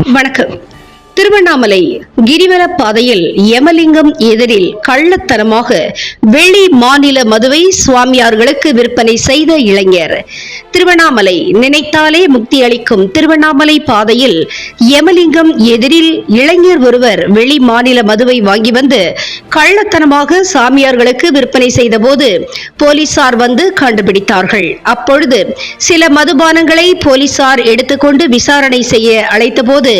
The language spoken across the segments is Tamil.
வணக்கம். திருவண்ணாமலை கிரிவல பாதையில் யமலிங்கம் எதிரில் கள்ளத்தனமாக வெளி மாநில மதுவை சுவாமியார்களுக்கு விற்பனை செய்த இளைஞர். திருவண்ணாமலை நினைத்தாலே முக்தி அளிக்கும் திருவண்ணாமலை பாதையில் யமலிங்கம் எதிரில் இளைஞர் ஒருவர் வெளி மாநில மதுவை வாங்கி வந்து கள்ளத்தனமாக சாமியார்களுக்கு விற்பனை செய்த போது போலீசார் வந்து கண்டுபிடித்தார்கள். அப்பொழுது சில மதுபானங்களை போலீசார் எடுத்துக்கொண்டு விசாரணை செய்ய அழைத்தபோது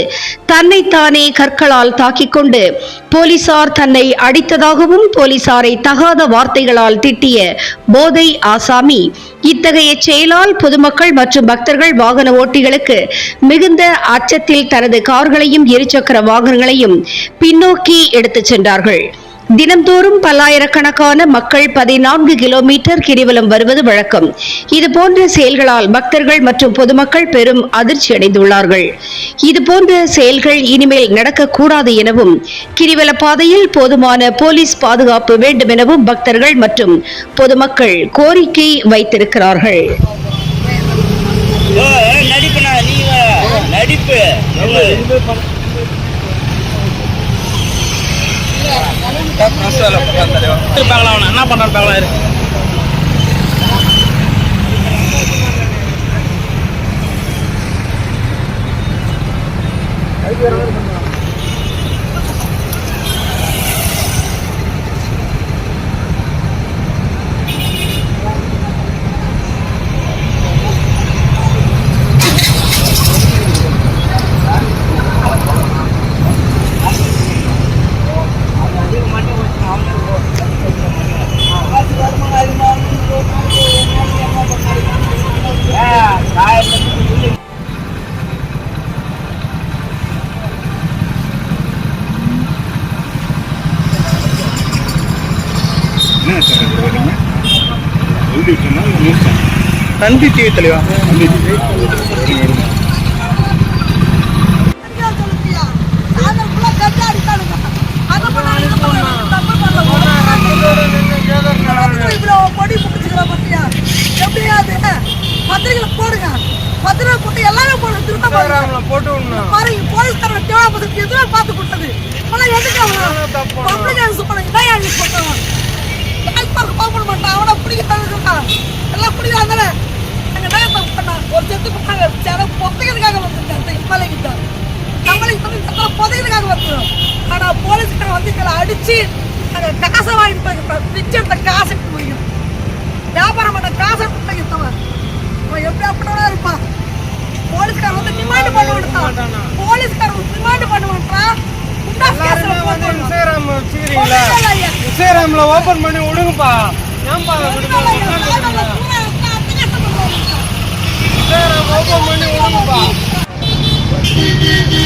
தன்னைத்தான் கற்களால் தாக்கிக் கொண்டு போலீசார் தன்னை அடித்ததாகவும் போலீசாரை தகாத வார்த்தைகளால் திட்டிய போதை ஆசாமி இத்தகைய செயலால் பொதுமக்கள் மற்றும் பக்தர்கள் வாகன ஓட்டிகளுக்கு மிகுந்த அச்சத்தில் தனது கார்களையும் இருசக்கர வாகனங்களையும் பின்னோக்கி எடுத்துச் சென்றார்கள். தினம்தோறும் பல்லாயிரக்கணக்கான மக்கள் பதினான்கு கிலோமீட்டர் கிரிவலம் வருவது வழக்கம். இதுபோன்ற செயல்களால் பக்தர்கள் மற்றும் பொதுமக்கள் பெரும் அதிர்ச்சி அடைந்துள்ளார்கள். இதுபோன்ற செயல்கள் இனிமேல் நடக்கக்கூடாது எனவும் கிரிவல பாதையில் போதுமான போலீஸ் பாதுகாப்பு வேண்டும் எனவும் பக்தர்கள் மற்றும் பொதுமக்கள் கோரிக்கை வைத்திருக்கிறார்கள். நடிப்பு. பார்க்கலாம் என்ன பண்றான்னு பார்க்கலாம் இரு. எழுதி சொன்னால் நியூஸ் தந்தி டிவி தலைவா? பத்திரிகையில போடுங்க பத்திரிகை போட்டு எல்லாமே போடுங்க திரும்ப போட்டு பாருங்க போலீஸ்காரங்க தேவை பார்த்து கொடுத்தது ஆனா எதுக்கு அவன் பப்ளிக் பிடிக்கிறாங்க எல்லாம் பிடிக்கிறாங்கல்ல நாங்க என்ன தப்பு பண்ணா ஒரு செத்து பண்ணாங்க சில பொத்தைகளுக்காக வந்துருக்காங்க இம்மாலை கிட்ட நம்மளுக்கு வந்து சத்தம் புதையலுக்காக வந்துடும் ஆனா போலீஸ்காரன் வந்து எங்களை அடிச்சு நாங்க காசை வாங்கிட்டு பிச்சை எடுத்த காசை முடியும் வியாபாரம் பண்ண காசை கொடுத்தவன் அவன் எப்படி அப்படின்னா இருப்பான் போலீஸ்காரன் வந்து டிமாண்ட் பண்ண விடுத்தான் போலீஸ்காரன் டிமாண்ட் பண்ண விட்டுறான் குண்டாஸ் கேஸ்ல போட்டு விடுறான். இன்ஸ்டாகிராம் வச்சுக்கிறீங்களா ஒண்ணும் இல்லையா? இன்ஸ்டாகிராம்ல ஓபன் பண்ணி விடுங்கப்பா ஏன்பா Yeah, yeah, yeah.